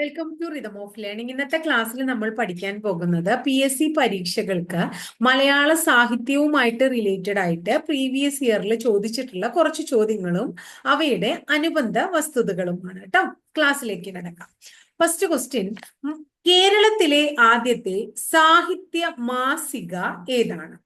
Welcome to rhythm of learning ഇന്നത്തെ ക്ലാസ്സിൽ നമ്മൾ പഠിക്കാൻ പോകുന്നത് പി എസ് സി പരീക്ഷകൾക്ക് മലയാള സാഹിത്യവുമായിട്ട് റിലേറ്റഡ് ആയിട്ട് പ്രീവിയസ് ഇയറിൽ ചോദിച്ചിട്ടുള്ള കുറച്ച് ചോദ്യങ്ങളും അവയുടെ അനുബന്ധ വസ്തുതകളുമാണ് കേട്ടോ. ക്ലാസ്സിലേക്ക് കിടക്കാം. ഫസ്റ്റ് ക്വസ്റ്റ്യൻ കേരളത്തിലെ ആദ്യത്തെ സാഹിത്യ മാസിക ഏതാണ്?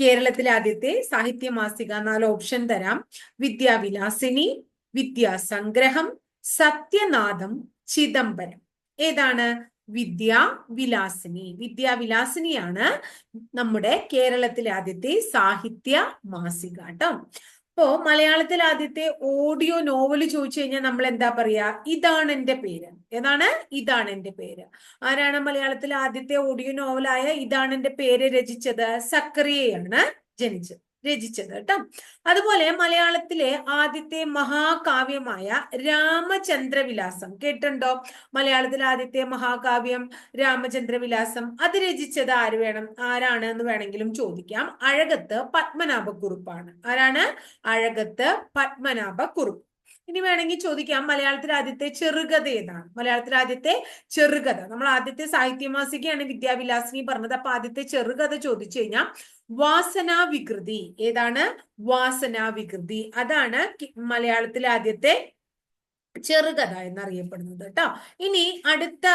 കേരളത്തിലെ ആദ്യത്തെ സാഹിത്യ മാസിക നാല് ഓപ്ഷൻ തരാം. വിദ്യാവിലാസിനി വിദ്യാസംഗ്രഹം സത്യനാഥം ചിദംബരം. ഏതാണ്? വിദ്യാവിലാസിനി. വിദ്യാവിലാസിനിയാണ് നമ്മുടെ കേരളത്തിലെ ആദ്യത്തെ സാഹിത്യ മാസിക കേട്ടോ അപ്പോ മലയാളത്തിൽ ആദ്യത്തെ ഓഡിയോ നോവൽ ചോദിച്ചു കഴിഞ്ഞാൽ നമ്മൾ എന്താ പറയാ? ഇതാണ് എന്റെ പേര്. ഏതാണ്? ഇതാണ് എന്റെ പേര്. ആരാണ് മലയാളത്തിലെ ആദ്യത്തെ ഓഡിയോ നോവലായ ഇതാണ് എന്റെ പേര് രചിച്ചത്? സക്കറിയയാണ് ജനിച്ചത്. രചിച്ചത് കേട്ടോ അതുപോലെ മലയാളത്തിലെ ആദ്യത്തെ മഹാകാവ്യമായ രാമചന്ദ്രവിലാസം കേട്ടുണ്ടോ മലയാളത്തിലെ ആദ്യത്തെ മഹാകാവ്യം രാമചന്ദ്രവിലാസം അത് രചിച്ചത് ആര് വേണം? ആരാണ് എന്ന് വേണമെങ്കിലും ചോദിക്കാം. അഴകത്ത് പത്മനാഭക്കുറുപ്പാണ്. ആരാണ്? അഴകത്ത് പത്മനാഭക്കുറുപ്പ്. ഇനി വേണമെങ്കിൽ ചോദിക്കാം മലയാളത്തിലെ ആദ്യത്തെ ചെറുകഥ ഏതാണ്? മലയാളത്തിലെ ആദ്യത്തെ ചെറുകഥ. നമ്മൾ ആദ്യത്തെ സാഹിത്യമാസികയാണ് വിദ്യാവിലാസിനി പറഞ്ഞത്. അപ്പൊ ആദ്യത്തെ ചെറുകഥ ചോദിച്ചു കഴിഞ്ഞാൽ വാസനാ വികൃതി. ഏതാണ്? വാസനാ വികൃതി. അതാണ് മലയാളത്തിലെ ആദ്യത്തെ ചെറുകഥ എന്നറിയപ്പെടുന്നത് കേട്ടോ ഇനി അടുത്ത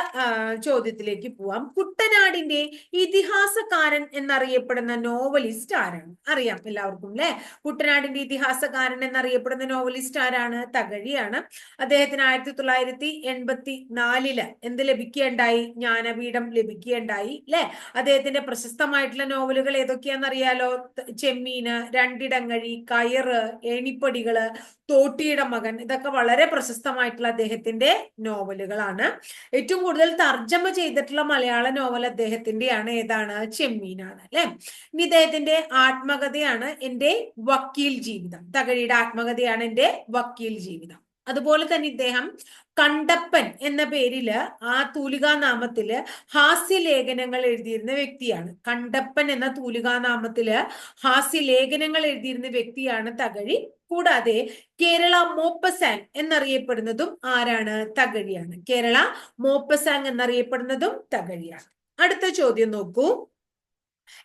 ചോദ്യത്തിലേക്ക് പോവാം. കുട്ടനാടിന്റെ ഇതിഹാസകാരൻ എന്നറിയപ്പെടുന്ന നോവലിസ്റ്റ് ആരാണ്? അറിയാം എല്ലാവർക്കും അല്ലെ കുട്ടനാടിന്റെ ഇതിഹാസകാരൻ എന്നറിയപ്പെടുന്ന നോവലിസ്റ്റ് ആരാണ്? തകഴിയാണ്. അദ്ദേഹത്തിന് ആയിരത്തി തൊള്ളായിരത്തി എൺപത്തി നാലിൽ എന്ത് ലഭിക്കുകയുണ്ടായി? ജ്ഞാനപീഠം ലഭിക്കുകയുണ്ടായി അല്ലെ അദ്ദേഹത്തിന്റെ പ്രശസ്തമായിട്ടുള്ള നോവലുകൾ ഏതൊക്കെയാണെന്നറിയാലോ? ചെമ്മീന് രണ്ടിടങ്ങഴി കയറ് ഏണിപ്പടികൾ തോട്ടിയുടെ മകൻ. ഇതൊക്കെ വളരെ പ്രശസ്തമായിട്ടുള്ള അദ്ദേഹത്തിന്റെ നോവലുകളാണ്. ഏറ്റവും കൂടുതൽ തർജമ ചെയ്തിട്ടുള്ള മലയാള നോവൽ അദ്ദേഹത്തിന്റെയാണ് ഏതാണ്? ചെമ്മീനാണ് അല്ലെ? ഇനി ഇദ്ദേഹത്തിന്റെ ആത്മകഥയാണ് എന്റെ വക്കീൽ ജീവിതം. തകഴിയുടെ ആത്മകഥയാണ് എന്റെ വക്കീൽ ജീവിതം. അതുപോലെ തന്നെ ഇദ്ദേഹം കണ്ടപ്പൻ എന്ന പേരിൽ ആ തൂലികാനാമത്തിൽ ഹാസ്യലേഖനങ്ങൾ എഴുതിയിരുന്ന വ്യക്തിയാണ്. കണ്ടപ്പൻ എന്ന തൂലികാനാമത്തിൽ ഹാസ്യലേഖനങ്ങൾ എഴുതിയിരുന്ന വ്യക്തിയാണ് തകഴി. കൂടാതെ കേരള മോപ്പസാങ് എന്നറിയപ്പെടുന്നതും ആരാണ്? തകഴിയാണ്. കേരള മോപ്പസാങ് എന്നറിയപ്പെടുന്നതും തകഴിയാണ്. അടുത്ത ചോദ്യം നോക്കൂ.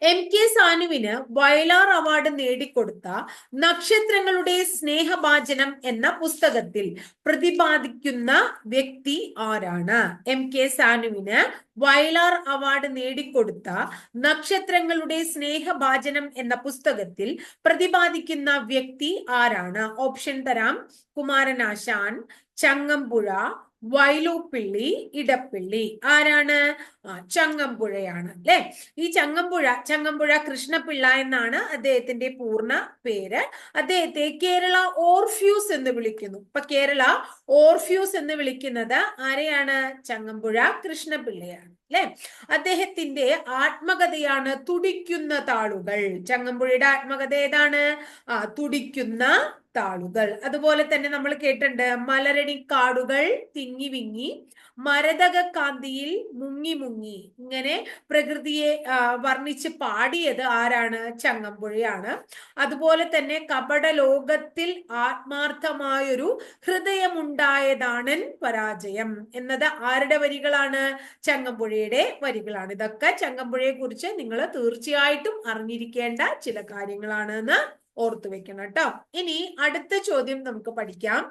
എം കെ സാനുവിന് വയലാർ അവാർഡ് നേടിക്കൊടുത്ത നക്ഷത്രങ്ങളുടെ സ്നേഹഭാചനം എന്ന പുസ്തകത്തിൽ പ്രതിപാദിക്കുന്ന വ്യക്തി ആരാണ്? എം കെ സാനുവിന് വയലാർ അവാർഡ് നേടിക്കൊടുത്ത നക്ഷത്രങ്ങളുടെ സ്നേഹഭാചനം എന്ന പുസ്തകത്തിൽ പ്രതിപാദിക്കുന്ന വ്യക്തി ആരാണ്? ഓപ്ഷൻ തരാം. കുമാരനാശാൻ ചങ്ങമ്പുഴ വൈലൂപ്പിള്ളി ഇടപ്പിള്ളി. ആരാണ്? ആ ചങ്ങമ്പുഴയാണ് അല്ലെ? ഈ ചങ്ങമ്പുഴ ചങ്ങമ്പുഴ കൃഷ്ണപിള്ള എന്നാണ് അദ്ദേഹത്തിന്റെ പൂർണ പേര്. അദ്ദേഹത്തെ കേരള ഓർഫ്യൂസ് എന്ന് വിളിക്കുന്നു. ഇപ്പൊ കേരള ഓർഫ്യൂസ് എന്ന് വിളിക്കുന്നത് ആരെയാണ്? ചങ്ങമ്പുഴ കൃഷ്ണപിള്ളയാണ്. അല്ലെ അദ്ദേഹത്തിന്റെ ആത്മകഥയാണ് തുടിക്കുന്ന താളുകൾ. ചങ്ങമ്പുഴയുടെ ആത്മകഥ ഏതാണ്? ആ തുടിക്കുന്ന താളുകൾ. അതുപോലെ തന്നെ നമ്മൾ കേട്ടിട്ടുണ്ട് മലരണിക്കാടുകൾ തിങ്ങി വിങ്ങി മരതക കാന്തിയിൽ മുങ്ങി മുങ്ങി. ഇങ്ങനെ പ്രകൃതിയെ വർണിച്ച് പാടിയത് ആരാണ്? ചങ്ങമ്പുഴയാണ്. അതുപോലെ തന്നെ കപട ലോകത്തിൽ ആത്മാർത്ഥമായൊരു ഹൃദയമുണ്ടായതാണൻ പരാജയം. എന്നത് ആരുടെ വരികളാണ്? ചങ്ങമ്പുഴയുടെ വരികളാണ്. ഇതൊക്കെ ചങ്ങമ്പുഴയെ കുറിച്ച് നിങ്ങൾ തീർച്ചയായിട്ടും അറിഞ്ഞിരിക്കേണ്ട ചില കാര്യങ്ങളാണ് എന്ന് ഓർത്തു വെക്കണം കേട്ടോ. ഇനി അടുത്ത ചോദ്യം നമുക്ക് പഠിക്കാം.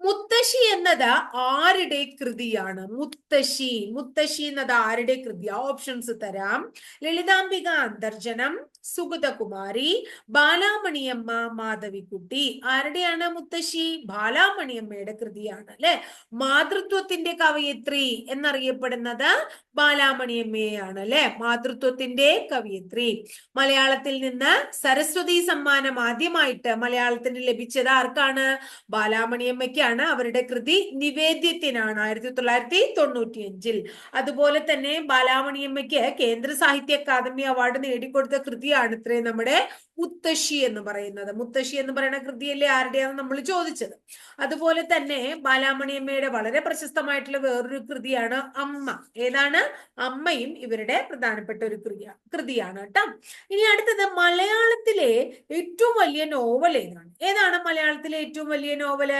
മുത്തശ്ശി എന്നത് ആരുടെ കൃതിയാണ്? മുത്തശ്ശി. മുത്തശ്ശി എന്നത് ആരുടെ കൃതിയാ? ഓപ്ഷൻസ് തരാം. ലളിതാംബിക അന്തർജനം സുഗതകുമാരി ബാലാമണിയമ്മ മാധവിക്കുട്ടി. ആരുടെയാണ് മുത്തശ്ശി? ബാലാമണിയമ്മയുടെ കൃതിയാണ് അല്ലെ? മാതൃത്വത്തിന്റെ കവയിത്രി എന്നറിയപ്പെടുന്നത് ബാലാമണിയമ്മയാണ് അല്ലെ? മാതൃത്വത്തിന്റെ കവയിത്രി മലയാളത്തിൽ നിന്ന് സരസ്വതി സമ്മാനം ആദ്യമായിട്ട് മലയാളത്തിന് ലഭിച്ചത് ആർക്കാണ്? ബാലാമണിയമ്മയ്ക്കാണ് അവരുടെ കൃതി നിവേദ്യത്തിനാണ് ആയിരത്തി തൊള്ളായിരത്തി തൊണ്ണൂറ്റി അഞ്ചിൽ അതുപോലെ തന്നെ ബാലാമണിയമ്മയ്ക്ക് കേന്ദ്ര സാഹിത്യ അക്കാദമി അവാർഡ് നേടിക്കൊടുത്ത കൃതി കൃതിയാണ് ഇത്രയും നമ്മുടെ മുത്തശ്ശി എന്ന് പറയുന്നത്. മുത്തശ്ശി എന്ന് പറയുന്ന കൃതിയല്ലേ ആരുടെയാണ് നമ്മൾ ചോദിച്ചത്. അതുപോലെ തന്നെ ബാലാമണിയമ്മയുടെ വളരെ പ്രശസ്തമായിട്ടുള്ള വേറൊരു കൃതിയാണ് അമ്മ. ഏതാണ്? അമ്മയും ഇവരുടെ പ്രധാനപ്പെട്ട ഒരു കൃതി കൃതിയാണ് കേട്ടോ. ഇനി അടുത്തത് മലയാളത്തിലെ ഏറ്റവും വലിയ നോവൽ ഏതാണ്? ഏതാണ് മലയാളത്തിലെ ഏറ്റവും വലിയ നോവൽ?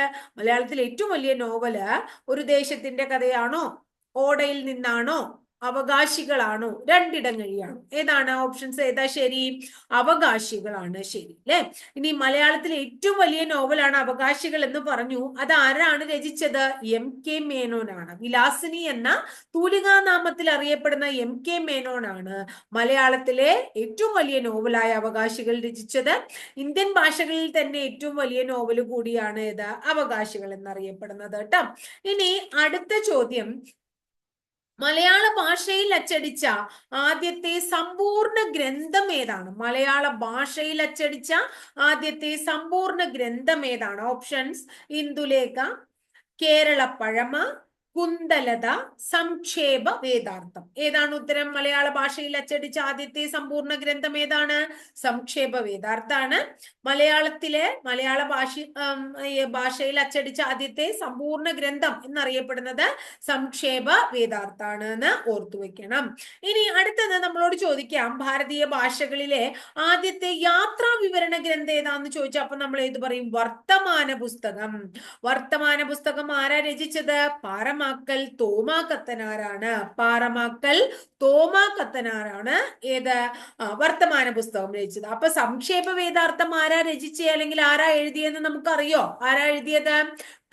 മലയാളത്തിലെ ഏറ്റവും വലിയ നോവൽ ഒരു ദേശത്തിന്റെ കഥയാണോ? ഓടയിൽ നിന്നാണോ? അവകാശികളാണോ? രണ്ടിടങ്ങഴിയാണോ ഏതാണ് ഓപ്ഷൻസ് ഏതാ ശരി? അവകാശികളാണ്. ശരി അല്ലെ ഇനി മലയാളത്തിലെ ഏറ്റവും വലിയ നോവലാണ് അവകാശികൾ എന്ന് പറഞ്ഞു. അത് ആരാണ് രചിച്ചത്? M K മേനോനാണ്. വിലാസിനി എന്ന തൂലികാനാമത്തിൽ അറിയപ്പെടുന്ന എം കെ മേനോനാണ് മലയാളത്തിലെ ഏറ്റവും വലിയ നോവലായ അവകാശികൾ രചിച്ചത്. ഇന്ത്യൻ ഭാഷകളിൽ തന്നെ ഏറ്റവും വലിയ നോവൽ കൂടിയാണ് ഇത് അവകാശികൾ എന്നറിയപ്പെടുന്നത് കേട്ടോ ഇനി അടുത്ത ചോദ്യം. മലയാള ഭാഷയിൽ അച്ചടിച്ച ആദ്യത്തെ സമ്പൂർണ ഗ്രന്ഥം ഏതാണ്? മലയാള ഭാഷയിൽ അച്ചടിച്ച ആദ്യത്തെ സമ്പൂർണ ഗ്രന്ഥം ഏതാണ്? ഓപ്ഷൻസ് ഇന്ദുലേഖ കേരള പഴമ കുന്തലത സംക്ഷേപ വേദാർത്ഥം. ഏതാണ് ഉത്തരം? മലയാള ഭാഷയിൽ അച്ചടിച്ച ആദ്യത്തെ സമ്പൂർണ ഗ്രന്ഥം ഏതാണ്? സംക്ഷേപ വേദാർത്ഥാണ്. മലയാളത്തിലെ മലയാള ഭാഷ ഭാഷയിൽ അച്ചടിച്ച ആദ്യത്തെ സമ്പൂർണ ഗ്രന്ഥം എന്നറിയപ്പെടുന്നത് സംക്ഷേപ വേദാർത്ഥാണ് എന്ന് ഓർത്തു വെക്കണം. ഇനി അടുത്തത് നമ്മളോട് ചോദിക്കാം. ഭാരതീയ ഭാഷകളിലെ ആദ്യത്തെ യാത്രാ വിവരണ ഗ്രന്ഥം ഏതാന്ന് ചോദിച്ചാൽ അപ്പൊ നമ്മൾ ഏത് പറയും? വർത്തമാന പുസ്തകം. വർത്തമാന പുസ്തകം ആരാ രചിച്ചത്? പാറമാക്കൽ തോമാ കത്തനാരാണ്? പാറമാക്കൽ തോമാ കത്തനാരാണ്? ഏത്? വർത്തമാന പുസ്തകം രചിച്ചത്. അപ്പൊ സംക്ഷേപ വേദാർത്ഥം ആരാ രചിച്ച? അല്ലെങ്കിൽ ആരാ എഴുതിയെന്ന് നമുക്കറിയോ? ആരാ എഴുതിയത്?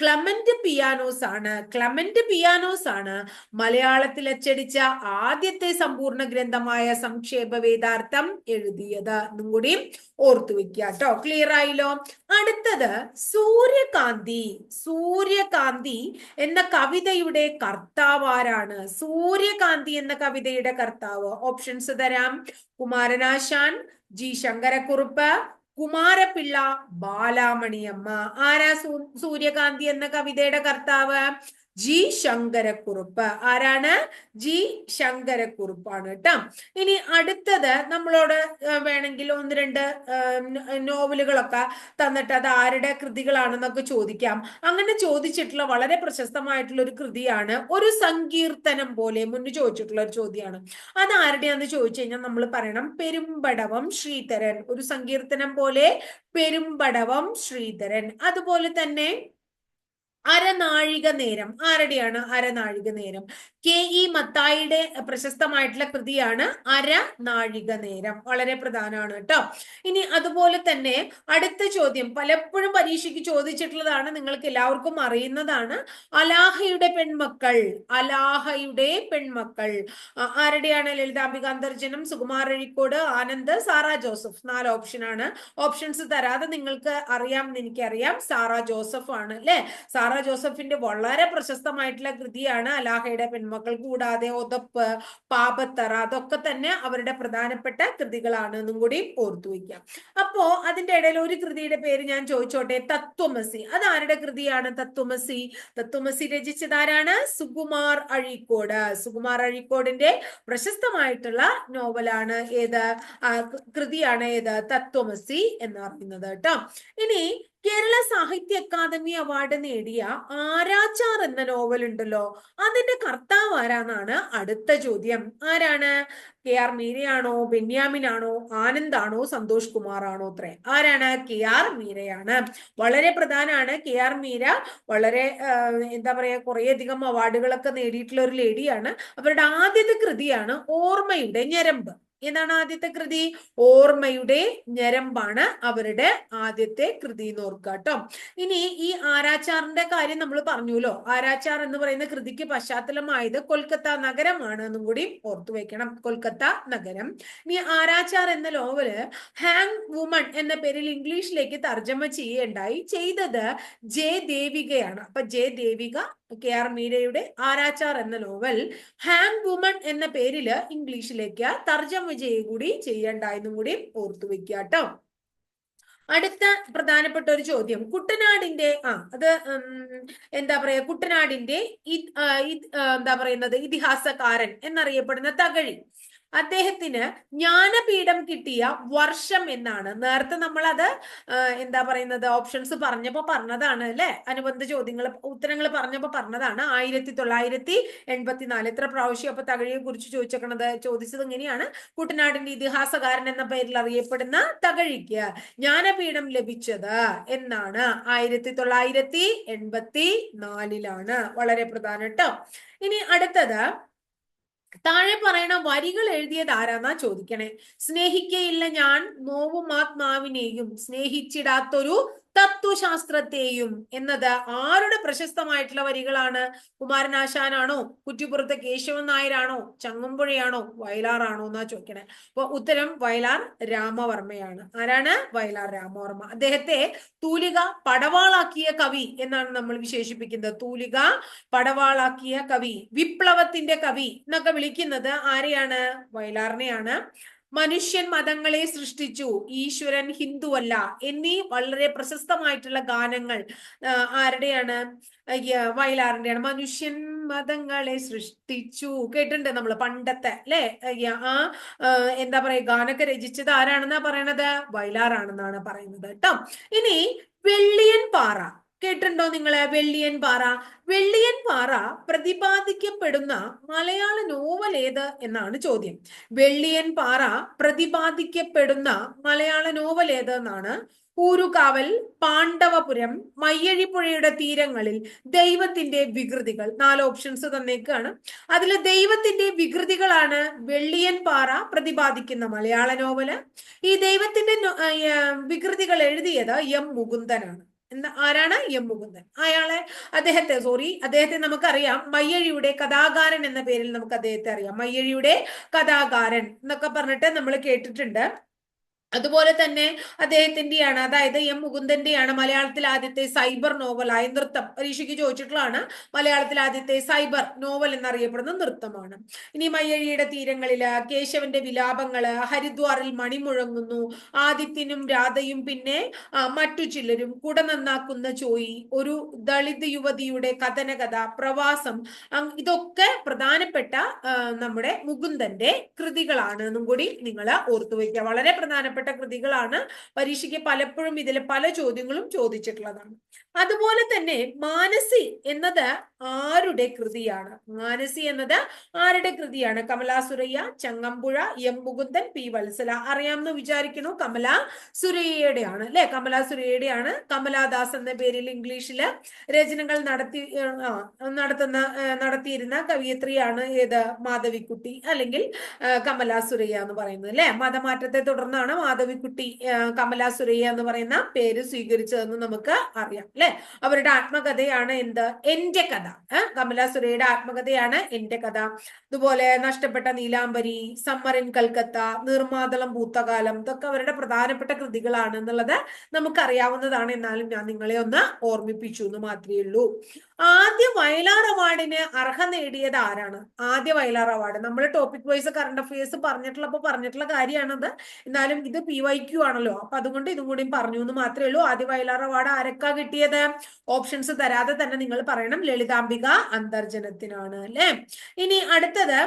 ക്ലമന്റ് പിയാനോസ് ആണ്. ക്ലമന്റ് പിയാനോസ് ആണ് മലയാളത്തിൽ അച്ചടിച്ച ആദ്യത്തെ സമ്പൂർണ ഗ്രന്ഥമായ സംക്ഷേപ വേദാർത്ഥം എഴുതിയത്. എന്നും കൂടി ഓർത്തു വെക്കുക കേട്ടോ. ക്ലിയർ ആയില്ലോ? അടുത്തത് സൂര്യകാന്തി. സൂര്യകാന്തി എന്ന കവിതയുടെ കർത്താവ് ആരാണ്? സൂര്യകാന്തി എന്ന കവിതയുടെ കർത്താവ്. ഓപ്ഷൻസ് തരാം. കുമാരനാശാൻ ജി. ശങ്കരക്കുറുപ്പ് കുമാരപിള്ള ബാലാമണിയമ്മ. ആരാ സൂര്യകാന്തി എന്ന കവിതയുടെ കർത്താവ്? ജി ശങ്കരക്കുറുപ്പ്. ആരാണ്? ജി ശങ്കരക്കുറുപ്പാണ് കേട്ടോ. ഇനി അടുത്തത് നമ്മളോട് വേണമെങ്കിൽ ഒന്ന് രണ്ട് നോവലുകളൊക്കെ തന്നിട്ട് അത് ആരുടെ കൃതികളാണെന്നൊക്കെ ചോദിക്കാം. അങ്ങനെ ചോദിച്ചിട്ടുള്ള വളരെ പ്രശസ്തമായിട്ടുള്ള ഒരു കൃതിയാണ് ഒരു സങ്കീർത്തനം പോലെ മുന്നേ ചോദിച്ചിട്ടുള്ള ഒരു ചോദ്യമാണ്. അത് ആരുടെയാന്ന് ചോദിച്ചു കഴിഞ്ഞാൽ നമ്മൾ പറയണം പെരുമ്പടവം ശ്രീധരൻ. ഒരു സങ്കീർത്തനം പോലെ പെരുമ്പടവം ശ്രീധരൻ. അതുപോലെ തന്നെ അരനാഴിക നേരം. ആരുടെയാണ് അരനാഴിക നേരം? കെ ഇ മത്തായിയുടെ പ്രശസ്തമായിട്ടുള്ള കൃതിയാണ് അര നാഴിക നേരം. വളരെ പ്രധാനമാണ് കേട്ടോ. ഇനി അതുപോലെ തന്നെ അടുത്ത ചോദ്യം. പലപ്പോഴും പരീക്ഷയ്ക്ക് ചോദിച്ചിട്ടുള്ളതാണ് നിങ്ങൾക്ക് എല്ലാവർക്കും അറിയുന്നതാണ്. അലാഹയുടെ പെൺമക്കൾ അലാഹയുടെ പെൺമക്കൾ. ആരുടെയാണ് ലളിതാംബിക അന്തർജനം സുകുമാർ അഴിക്കോട് ആനന്ദ് സാറ ജോസഫ്? നാല് ഓപ്ഷനാണ് ഓപ്ഷൻസ് തരാതെ നിങ്ങൾക്ക് അറിയാമെന്ന് എനിക്കറിയാം. സാറ ജോസഫ് ആണ് അല്ലെ? സാറ ജോസഫിന്റെ വളരെ പ്രശസ്തമായിട്ടുള്ള കൃതിയാണ് അലാഹയുടെ പെൺമക്കൾ. കൂടാതെ ഒതപ്പ് പാപത്തറ അതൊക്കെ തന്നെ അവരുടെ പ്രധാനപ്പെട്ട കൃതികളാണ് എന്നും കൂടി ഓർത്തു വയ്ക്കാം. അപ്പോ അതിന്റെ ഇടയിൽ ഒരു കൃതിയുടെ പേര് ഞാൻ ചോദിച്ചോട്ടെ? തത്വമസി. അത് ആരുടെ കൃതിയാണ് തത്വമസി? തത്വമസി രചിച്ചത് ആരാണ് സുകുമാർ അഴീക്കോട്. സുകുമാർ അഴീക്കോടിന്റെ പ്രശസ്തമായിട്ടുള്ള നോവലാണ് ഏത് കൃതിയാണ് ഏത്? തത്വമസി എന്ന് പറയുന്നത് കേട്ടോ. ഇനി കേരള സാഹിത്യ അക്കാദമി അവാർഡ് നേടിയ ആരാച്ചാർ എന്ന നോവൽ ഉണ്ടല്ലോ. അതിന്റെ കർത്താവ് ആരാന്നാണ് അടുത്ത ചോദ്യം. ആരാണ്? കെ ആർ മീരയാണോ? ബെന്യാമിനാണോ? ആനന്ദാണോ? സന്തോഷ് കുമാർ ആണോ അത്രേ. ആരാണ്? കെ ആർ മീരയാണ്. വളരെ പ്രധാനമാണ് കെ ആർ മീര. വളരെ എന്താ പറയാ കുറേയധികം അവാർഡുകളൊക്കെ നേടിയിട്ടുള്ള ഒരു ലേഡിയാണ് അവരുടെ ആദ്യത്തെ കൃതിയാണ് ഓർമ്മയുടെ ഞരമ്പ്. ഏതാണ് ആദ്യത്തെ കൃതി? ഓർമ്മയുടെ ഞരമ്പാണ് അവരുടെ ആദ്യത്തെ കൃതി എന്ന് ഓർക്കുക കേട്ടോ. ഇനി ഈ ആരാച്ചാറിന്റെ കാര്യം നമ്മൾ പറഞ്ഞുല്ലോ ആരാച്ചാർ എന്ന് പറയുന്ന കൃതിക്ക് പശ്ചാത്തലമായത് കൊൽക്കത്ത നഗരമാണ് എന്നും കൂടി ഓർത്തു വെക്കണം. കൊൽക്കത്ത നഗരം. ഇനി ആരാച്ചാർ എന്ന നോവൽ ഹാങ് വുമൺ എന്ന പേരിൽ ഇംഗ്ലീഷിലേക്ക് തർജമ ചെയ്യേണ്ടായി ചെയ്തത് ജെ ദേവികയാണ് അപ്പൊ ജെ ദേവിക കെ ആർ മീരയുടെ ആരാച്ചാർ എന്ന നോവൽ ഹാങ് വുമൺ എന്ന പേരിൽ ഇംഗ്ലീഷിലേക്ക് തർജമ ചെയ്യുക കൂടി ചെയ്യണ്ടായെന്നും കൂടി ഓർത്തു വെക്കാട്ടോ കേട്ടോ അടുത്ത പ്രധാനപ്പെട്ട ഒരു ചോദ്യം. കുട്ടനാടിന്റെ ആ അത് എന്താ പറയാ കുട്ടനാടിന്റെ എന്താ പറയുന്നത് ഇതിഹാസകാരൻ എന്നറിയപ്പെടുന്ന തകഴി. അദ്ദേഹത്തിന് ജ്ഞാനപീഠം കിട്ടിയ വർഷം എന്നാണ്. നേരത്തെ നമ്മൾ അത് എന്താ പറയുന്നത് ഓപ്ഷൻസ് പറഞ്ഞപ്പോ പറഞ്ഞതാണ് അല്ലെ? അനുബന്ധ ചോദ്യങ്ങൾ ഉത്തരങ്ങൾ പറഞ്ഞപ്പോ പറഞ്ഞതാണ്. ആയിരത്തി തൊള്ളായിരത്തി എൺപത്തിനാല്. എത്ര പ്രാവശ്യം അപ്പൊ തകഴിയെ കുറിച്ച് ചോദിച്ചേക്കണത്? ചോദിച്ചത് ഇങ്ങനെയാണ്. കുട്ടനാടിന്റെ ഇതിഹാസകാരൻ എന്ന പേരിൽ അറിയപ്പെടുന്ന തകഴിക്ക് ജ്ഞാനപീഠം ലഭിച്ചത് എന്നാണ്. ആയിരത്തി തൊള്ളായിരത്തി എൺപത്തി നാലിലാണ് വളരെ പ്രധാനം കേട്ടോ ഇനി അടുത്തത്. താഴെ പറയണ വരികൾ എഴുതിയത് ആരാന്നാ ചോദിക്കണേ? സ്നേഹിക്കയില്ല ഞാൻ നോവും ആത്മാവിനെയും സ്നേഹിച്ചിടാത്തൊരു തത്വശാസ്ത്രത്തെയും എന്നത് ആരുടെ പ്രശസ്തമായിട്ടുള്ള വരികളാണ്? കുമാരനാശാനാണോ? കുറ്റിപ്പുറത്ത് കേശവൻ നായരാണോ? ചങ്ങമ്പുഴയാണോ? വയലാറാണോ എന്നാ ചോദിക്കണേ. അപ്പൊ ഉത്തരം വയലാർ രാമവർമ്മയാണ്. ആരാണ്? വയലാർ രാമവർമ്മ. അദ്ദേഹത്തെ തൂലിക പടവാളാക്കിയ കവി എന്നാണ് നമ്മൾ വിശേഷിപ്പിക്കുന്നത്. തൂലിക പടവാളാക്കിയ കവി വിപ്ലവത്തിന്റെ കവി എന്നൊക്കെ വിളിക്കുന്നത് ആരെയാണ്? വയലാറിനെയാണ്. മനുഷ്യൻ മതങ്ങളെ സൃഷ്ടിച്ചു. ഈശ്വരൻ ഹിന്ദുവല്ല. എന്നീ വളരെ പ്രശസ്തമായിട്ടുള്ള ഗാനങ്ങൾ ആരുടെയാണ്? വയലാറിന്റെയാണ്. മനുഷ്യൻ മതങ്ങളെ സൃഷ്ടിച്ചു. കേട്ടിട്ടുണ്ട് നമ്മൾ പണ്ടത്തെ അല്ലെ? ആ എന്താ പറയാ ഗാനൊക്കെ രചിച്ചത് ആരാണെന്നാ പറയണത്? വയലാറാണെന്നാണ് പറയുന്നത് കേട്ടോ. ഇനി വെള്ളിയൻ പാറ. കേട്ടിട്ടുണ്ടോ നിങ്ങൾ? വെള്ളിയൻ പാറ. വെള്ളിയൻ പാറ പ്രതിപാദിക്കപ്പെടുന്ന മലയാള നോവൽ ഏത് എന്നാണ് ചോദ്യം. വെള്ളിയൻ പാറ പ്രതിപാദിക്കപ്പെടുന്ന മലയാള നോവൽ ഏത് എന്നാണ് ഊരുകാവൽ പാണ്ഡവപുരം മയ്യഴിപ്പുഴയുടെ തീരങ്ങളിൽ ദൈവത്തിന്റെ വികൃതികൾ. നാല് ഓപ്ഷൻസ് തന്നേക്കാണ്. അതിൽ ദൈവത്തിന്റെ വികൃതികളാണ് വെള്ളിയൻ പാറ പ്രതിപാദിക്കുന്ന മലയാള നോവൽ. ഈ ദൈവത്തിന്റെ വികൃതികൾ എഴുതിയത് എം മുകുന്ദനാണ്. എന്താ ആരാണ്? എം മുകുന്ദൻ അയാളെ അദ്ദേഹത്തെ സോറി അദ്ദേഹത്തെ നമുക്കറിയാം. മയ്യഴിയുടെ കഥാകാരൻ എന്ന പേരിൽ നമുക്ക് അദ്ദേഹത്തെ അറിയാം. മയ്യഴിയുടെ കഥാകാരൻ എന്നൊക്കെ പറഞ്ഞിട്ട് നമ്മൾ കേട്ടിട്ടുണ്ട്. അതുപോലെ തന്നെ അദ്ദേഹത്തിന്റെയാണ് അതായത് എം മുകുന്ദന്റെയാണ് മലയാളത്തിൽ ആദ്യത്തെ സൈബർ നോവലായ നൃത്തം. പരീക്ഷയ്ക്ക് ചോദിച്ചിട്ടുള്ളതാണ് മലയാളത്തിൽ ആദ്യത്തെ സൈബർ നോവൽ എന്നറിയപ്പെടുന്ന നൃത്തമാണ്. ഇനി മയ്യഴിയുടെ തീരങ്ങളിൽ കേശവന്റെ വിലാപങ്ങൾ ഹരിദ്വാറിൽ മണിമുഴങ്ങുന്നു ആദിത്യനും രാധയും പിന്നെ മറ്റു ചിലരും കുട നന്നാക്കുന്ന ചോയി ഒരു ദളിത് യുവതിയുടെ കഥനകഥ പ്രവാസം ഇതൊക്കെ പ്രധാനപ്പെട്ട നമ്മുടെ മുകുന്ദന്റെ കൃതികളാണ് എന്നും കൂടി നിങ്ങൾ ഓർത്തു വയ്ക്കുക വളരെ പ്രധാനപ്പെട്ട ബന്ധപ്പെട്ട കൃതികളാണ് പരീക്ഷയ്ക്ക് പലപ്പോഴും ഇതിൽ പല ചോദ്യങ്ങളും ചോദിച്ചിട്ടുള്ളതാണ്. അതുപോലെ തന്നെ മാനസി എന്നത് ആരുടെ കൃതിയാണ്? മാനസി എന്നത് ആരുടെ കൃതിയാണ്? Kamala Surayya Changampuzha M Mukundan P Valsala. അറിയാമെന്ന് വിചാരിക്കുന്നു കമല സുരയ്യയുടെയാണ് അല്ലെ? കമലാ സുരയ്യയുടെയാണ്. കമലാദാസ് എന്ന പേരിൽ ഇംഗ്ലീഷിൽ രചനകൾ നടത്തി നടത്തുന്ന നടത്തിയിരുന്ന കവിയത്രിയാണ് ഏത്? മാധവിക്കുട്ടി അല്ലെങ്കിൽ കമലാ സുരയ്യ എന്ന് പറയുന്നത് അല്ലെ? മതമാറ്റത്തെ തുടർന്നാണ് മാധവിക്കുട്ടി കമല സുരയ്യ എന്ന് പറയുന്ന പേര് സ്വീകരിച്ചതെന്ന് നമുക്ക് അറിയാം അല്ലെ? അവരുടെ ആത്മകഥയാണ് എന്ത്? എന്റെ കഥ. കമല സുരയ്യയുടെ ആത്മകഥയാണ് എന്റെ കഥ. അതുപോലെ നഷ്ടപ്പെട്ട നീലാംബരി സമ്മർ ഇൻ കൽക്കത്ത നിർമാതളം പൂത്തകാലം ഇതൊക്കെ അവരുടെ പ്രധാനപ്പെട്ട കൃതികളാണ് എന്നുള്ളത് നമുക്കറിയാവുന്നതാണ്. എന്നാലും ഞാൻ നിങ്ങളെ ഒന്ന് ഓർമ്മിപ്പിച്ചു എന്ന് മാത്രമേ ഉള്ളൂ. ആദ്യ വയലാർ അവാർഡിന് അർഹ നേടിയത് ആരാണ്? ആദ്യ വയലാർ അവാർഡ്. നമ്മൾ ടോപ്പിക് വൈസ് കറണ്ട് അഫയേഴ്സ് പറഞ്ഞിട്ടുള്ളപ്പോൾ പറഞ്ഞിട്ടുള്ള കാര്യമാണത്. എന്നാലും ഇത് പി വൈ ക്യു ആണല്ലോ. അപ്പൊ അതുകൊണ്ട് ഇതും കൂടി പറഞ്ഞു എന്ന് മാത്രമേ ഉള്ളൂ. ആദ്യ വയലാർ അവാർഡ് ആരൊക്കെ കിട്ടിയത്? ഓപ്ഷൻസ് തരാതെ തന്നെ നിങ്ങൾ പറയണം. ലളിതാംബിക അന്തർജനത്തിനാണ് അല്ലെ? ഇനി അടുത്തത്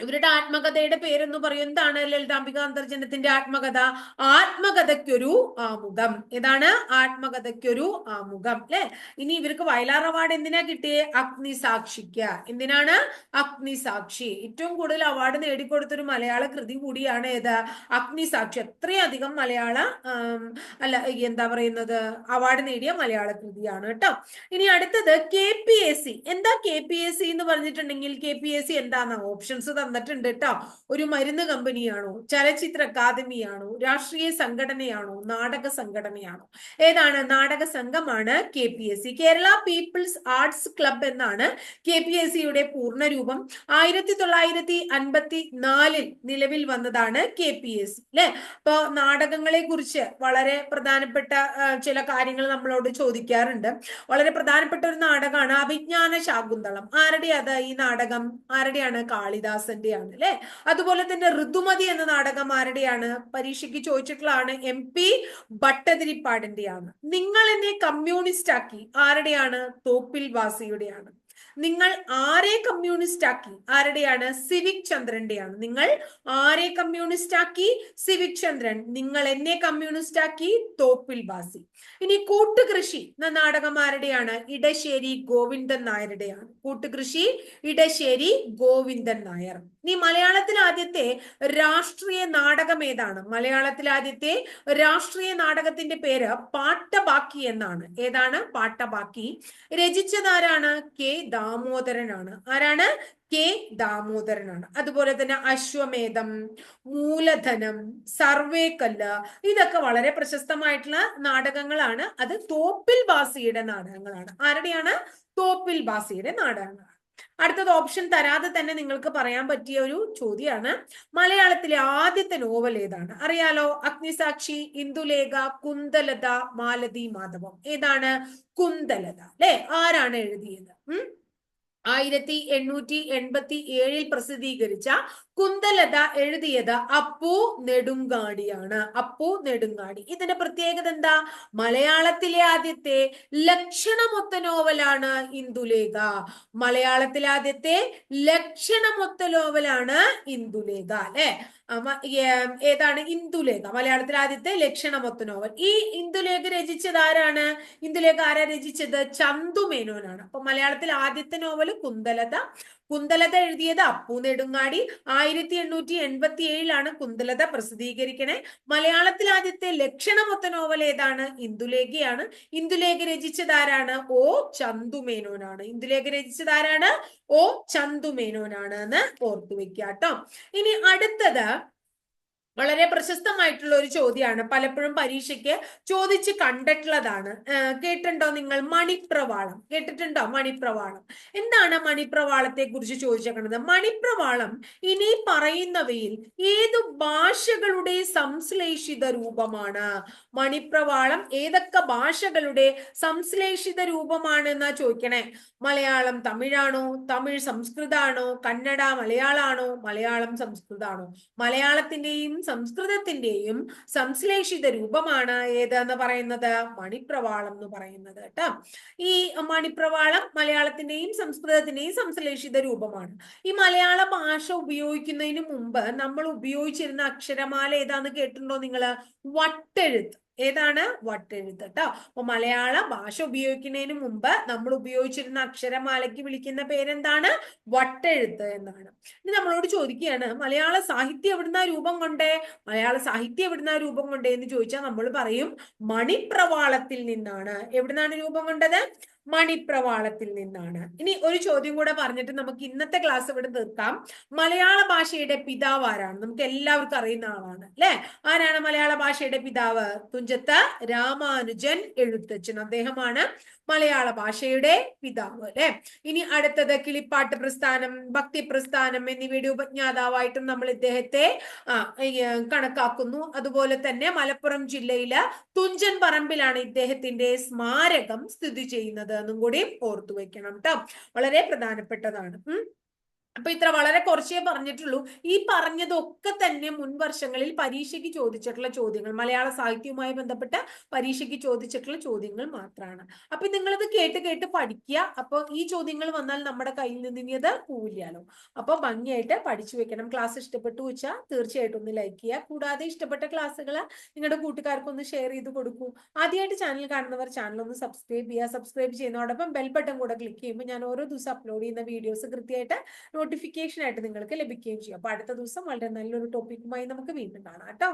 ഇവരുടെ ആത്മകഥയുടെ പേരെന്ന് പറയും. എന്താണ് ലളിതാംബിക അന്തർജനത്തിന്റെ ആത്മകഥ? ആത്മകഥയ്ക്കൊരു ആമുഖം. ഏതാണ്? ആത്മകഥയ്ക്കൊരു ആമുഖം അല്ലെ? ഇനി ഇവർക്ക് വയലാർ അവാർഡ് എന്തിനാ കിട്ടിയേ? അഗ്നിസാക്ഷിക്ക്. എന്തിനാണ്? അഗ്നിസാക്ഷി. ഏറ്റവും കൂടുതൽ അവാർഡ് നേടിക്കൊടുത്തൊരു മലയാള കൃതി കൂടിയാണ് ഏത്? അഗ്നിസാക്ഷി. അത്രയധികം മലയാള അല്ല എന്താ പറയുന്നത്? അവാർഡ് നേടിയ മലയാള കൃതിയാണ് കേട്ടോ. ഇനി അടുത്തത് കെ പി എസ് സി. എന്താ കെ പി എസ് സി എന്ന് പറഞ്ഞിട്ടുണ്ടെങ്കിൽ കെ പി എസ് സി എന്താന്ന്? ഓപ്ഷൻസ് തന്നിട്ടുണ്ട് കേട്ടോ ഒരു മരുന്ന് കമ്പനിയാണോ? ചലച്ചിത്ര അക്കാദമിയാണോ? രാഷ്ട്രീയ സംഘടനയാണോ? നാടക സംഘടനയാണോ? ഏതാണ് നാടക സംഘമാണ് K P S C. Kerala people's arts club എന്നാണ് കെ പി എസ് സിയുടെ പൂർണരൂപം. ആയിരത്തി തൊള്ളായിരത്തി അൻപത്തി നാലിൽ നിലവിൽ വന്നതാണ് കെ പി എസ് സി അല്ലെ അപ്പോ നാടകങ്ങളെ കുറിച്ച് വളരെ പ്രധാനപ്പെട്ട ചില കാര്യങ്ങൾ നമ്മളോട് ചോദിക്കാറുണ്ട്. വളരെ പ്രധാനപ്പെട്ട ഒരു നാടകമാണ് അഭിജ്ഞാന ശാകുന്തളം. ആരുടെ അത് ഈ നാടകം? ആരുടെയാണ് കാളിദാസൻ? ആണ് അല്ലെ? അതുപോലെ തന്നെ ഋതുമതി എന്ന നാടകം ആരുടെയാണ് പരീക്ഷയ്ക്ക് ചോദിച്ചിട്ടുള്ളതാണ് എം പി ഭട്ടതിരിപ്പാടിന്റെയാണ്. നിങ്ങൾ എന്നെ കമ്മ്യൂണിസ്റ്റ് ആക്കി ആരുടെയാണ്? തോപ്പിൽ വാസിയുടെയാണ്. നിങ്ങൾ ആരെ കമ്മ്യൂണിസ്റ്റ് ആക്കി? ആരുടെയാണ്? സിവിക് ചന്ദ്രന്റെയാണ് നിങ്ങൾ ആരെ കമ്മ്യൂണിസ്റ്റ് ആക്കി? സിവിക് ചന്ദ്രൻ. നിങ്ങൾ എന്നെ കമ്മ്യൂണിസ്റ്റ് ആക്കി? തോപ്പിൽ ബാസി. ഇനി കൂട്ടുകൃഷി. എന്ന നാടകം ആരുടെയാണ്? ഇടശ്ശേരി ഗോവിന്ദൻ നായരുടെയാണ്. കൂട്ടുകൃഷി ഇടശ്ശേരി ഗോവിന്ദൻ നായർ. ഇനി മലയാളത്തിൽ ആദ്യത്തെ രാഷ്ട്രീയ നാടകം ഏതാണ്? മലയാളത്തിൽ ആദ്യത്തെ രാഷ്ട്രീയ നാടകത്തിന്റെ പേര് പാട്ടബാക്കി എന്നാണ്. ഏതാണ്? പാട്ടബാക്കി. രചിച്ചതാരാണ്? കെ ദാമോദരനാണ്. ആരാണ്? കെ ദാമോദരനാണ്. അതുപോലെ തന്നെ അശ്വമേധം മൂലധനം സർവേക്കല്ല് ഇതൊക്കെ വളരെ പ്രശസ്തമായിട്ടുള്ള നാടകങ്ങളാണ്. അത് തോപ്പിൽ ബാസിയുടെ നാടകങ്ങളാണ്. ആരുടെയാണ്? തോപ്പിൽ ബാസിയുടെ നാടകങ്ങളാണ്. അടുത്തത് ഓപ്ഷൻ തരാതെ തന്നെ നിങ്ങൾക്ക് പറയാൻ പറ്റിയ ഒരു ചോദ്യമാണ്. മലയാളത്തിലെ ആദ്യത്തെ നോവൽ ഏതാണ്? അറിയാലോ? അഗ്നിസാക്ഷി ഇന്ദുലേഖ കുന്തലത മാലതി മാധവം. ഏതാണ്? കുന്തലത. അല്ലെ? ആരാണ് എഴുതിയത്? ഉം? ആയിരത്തി എണ്ണൂറ്റി എൺപത്തി ഏഴിൽ പ്രസിദ്ധീകരിച്ച കുന്തലത എഴുതിയത് അപ്പു നെടുങ്കാടിയാണ്. അപ്പു നെടുങ്കാടി. ഇതിന്റെ പ്രത്യേകത എന്താ? മലയാളത്തിലെ ആദ്യത്തെ ലക്ഷണമൊത്ത നോവലാണ് ഇന്ദുലേഖ. മലയാളത്തിലെ ആദ്യത്തെ ലക്ഷണമൊത്ത നോവലാണ് ഇന്ദുലേഖ അല്ലെ? ഏതാണ്? ഇന്ദുലേഖ. മലയാളത്തിലെ ആദ്യത്തെ ലക്ഷണമൊത്ത നോവൽ. ഈ ഇന്ദുലേഖ രചിച്ചത് ആരാണ്? ഇന്ദുലേഖ ആരാ രചിച്ചത്? ചന്തു മേനോനാണ്. അപ്പൊ മലയാളത്തിൽ ആദ്യത്തെ നോവൽ കുന്തലത കുന്തലത എഴുതിയത് അപ്പു നെടുങ്ങാടി. ആയിരത്തി എണ്ണൂറ്റി എൺപത്തി ഏഴിലാണ് കുന്തലത പ്രസിദ്ധീകരിക്കണേ. മലയാളത്തിൽ ആദ്യത്തെ ലക്ഷണമൊത്ത നോവൽ ഏതാണ്? ഇന്ദുലേഖയാണ്. ഇന്ദുലേഖ രചിച്ചതാരാണ്? ഓ ചന്തുമേനോനാണ്. ഇന്ദുലേഖ രചിച്ചതാരാണ്? ഓ ചന്തുമേനോനാണ് എന്ന് ഓർത്തു വെക്കുക കേട്ടോ ഇനി അടുത്തത് വളരെ പ്രശസ്തമായിട്ടുള്ള ഒരു ചോദ്യമാണ്. പലപ്പോഴും പരീക്ഷയ്ക്ക് ചോദിച്ച് കണ്ടിട്ടുള്ളതാണ്. കേട്ടിട്ടുണ്ടോ നിങ്ങൾ മണിപ്രവാളം? കേട്ടിട്ടുണ്ടോ മണിപ്രവാളം? എന്താണ് മണിപ്രവാളത്തെ കുറിച്ച് ചോദിച്ചേക്കുന്നത് മണിപ്രവാളം ഇനി പറയുന്നവയിൽ ഏതു ഭാഷകളുടെ സംശ്ലേഷിത രൂപമാണ്? മണിപ്രവാളം ഏതൊക്കെ ഭാഷകളുടെ സംശ്ലേഷിത രൂപമാണ് എന്നാ ചോദിക്കണേ? മലയാളം തമിഴാണോ? തമിഴ് സംസ്കൃതാണോ? കന്നഡ മലയാളാണോ? മലയാളം സംസ്കൃതാണോ? മലയാളത്തിന്റെയും സംസ്കൃതത്തിന്റെയും സംശ്ലേഷിത രൂപമാണ് ഏതെന്ന് പറയുന്നത്? മണിപ്രവാളം എന്ന് പറയുന്നത് കേട്ടോ. ഈ മണിപ്രവാളം മലയാളത്തിന്റെയും സംസ്കൃതത്തിന്റെയും സംശ്ലേഷിത രൂപമാണ്. ഈ മലയാള ഭാഷ ഉപയോഗിക്കുന്നതിന് മുമ്പ് നമ്മൾ ഉപയോഗിച്ചിരുന്ന അക്ഷരമാല ഏതാന്ന് കേട്ടിട്ടുണ്ടോ നിങ്ങൾ? വട്ടെഴുത്ത്. ഏതാണ്? വട്ടെഴുത്ത് കേട്ടോ അപ്പൊ മലയാള ഭാഷ ഉപയോഗിക്കുന്നതിന് മുമ്പ് നമ്മൾ ഉപയോഗിച്ചിരുന്ന അക്ഷരമാലയ്ക്ക് വിളിക്കുന്ന പേരെന്താണ്? വട്ടെഴുത്ത് എന്നാണ്. ഇനി നമ്മളോട് ചോദിക്കുകയാണ് മലയാള സാഹിത്യം എവിടുന്ന രൂപം കൊണ്ടേ? മലയാള സാഹിത്യം എവിടുന്ന രൂപം കൊണ്ടേ എന്ന് ചോദിച്ചാൽ നമ്മൾ പറയും മണിപ്രവാളത്തിൽ നിന്നാണ്. എവിടുന്നാണ് രൂപം കൊണ്ടത്? മണിപ്രവാളത്തിൽ നിന്നാണ്. ഇനി ഒരു ചോദ്യം കൂടെ പറഞ്ഞിട്ട് നമുക്ക് ഇന്നത്തെ ക്ലാസ് ഇവിടെ തീർക്കാം. മലയാള ഭാഷയുടെ പിതാവ് ആരാണ്? നമുക്ക് എല്ലാവർക്കും അറിയുന്ന ആളാണ് അല്ലെ? ആരാണ് മലയാള ഭാഷയുടെ പിതാവ്? തുഞ്ചത്ത് രാമാനുജൻ എഴുത്തച്ഛൻ. അദ്ദേഹമാണ് മലയാള ഭാഷയുടെ പിതാവ് അല്ലെ? ഇനി അടുത്തത് കിളിപ്പാട്ട് പ്രസ്ഥാനം ഭക്തി പ്രസ്ഥാനം എന്നിവയുടെ ഉപജ്ഞാതാവായിട്ടും നമ്മൾ ഇദ്ദേഹത്തെ കണക്കാക്കുന്നു. അതുപോലെ തന്നെ മലപ്പുറം ജില്ലയിൽ തുഞ്ചൻ പറമ്പിലാണ് ഇദ്ദേഹത്തിന്റെ സ്മാരകം സ്ഥിതി ചെയ്യുന്നത് എന്നും കൂടി ഓർത്തു വെക്കണം കേട്ടോ വളരെ പ്രധാനപ്പെട്ടതാണ്. അപ്പൊ ഇത്ര വളരെ കുറച്ചേ പറഞ്ഞിട്ടുള്ളൂ. ഈ പറഞ്ഞതൊക്കെ തന്നെ മുൻ വർഷങ്ങളിൽ പരീക്ഷയ്ക്ക് ചോദിച്ചിട്ടുള്ള ചോദ്യങ്ങൾ മലയാള സാഹിത്യവുമായി ബന്ധപ്പെട്ട പരീക്ഷയ്ക്ക് ചോദിച്ചിട്ടുള്ള ചോദ്യങ്ങൾ മാത്രമാണ് അപ്പൊ നിങ്ങളിത് കേട്ട് കേട്ട് പഠിക്കുക അപ്പൊ ഈ ചോദ്യങ്ങൾ വന്നാൽ നമ്മുടെ കയ്യിൽ നിന്ന് ഇനി അത് പോവില്ലല്ലോ അപ്പൊ ഭംഗിയായിട്ട് പഠിച്ചു വെക്കണം. ക്ലാസ് ഇഷ്ടപ്പെട്ടു വെച്ചാൽ തീർച്ചയായിട്ടും ഒന്ന് ലൈക്ക് ചെയ്യുക കൂടാതെ ഇഷ്ടപ്പെട്ട ക്ലാസ്സുകൾ നിങ്ങളുടെ കൂട്ടുകാർക്കൊന്ന് ഷെയർ ചെയ്ത് കൊടുക്കൂ. ആദ്യമായിട്ട് ചാനൽ കാണുന്നവർ ചാനൽ ഒന്ന് സബ്സ്ക്രൈബ് ചെയ്യുക സബ്സ്ക്രൈബ് ചെയ്യുന്നതോടൊപ്പം ബെൽ ബട്ടൺ കൂടെ ക്ലിക്ക് ചെയ്യുമ്പോൾ ഞാൻ ഓരോ ദിവസം അപ്ലോഡ് ചെയ്യുന്ന വീഡിയോസ് കൃത്യമായിട്ട് നോട്ടിഫിക്കേഷൻ ആയിട്ട് നിങ്ങൾക്ക് ലഭിക്കുകയും ചെയ്യും. അപ്പൊ അടുത്ത ദിവസം വളരെ നല്ലൊരു ടോപ്പിക്കുമായി നമുക്ക് വീണ്ടും കാണാം. കേട്ടോ?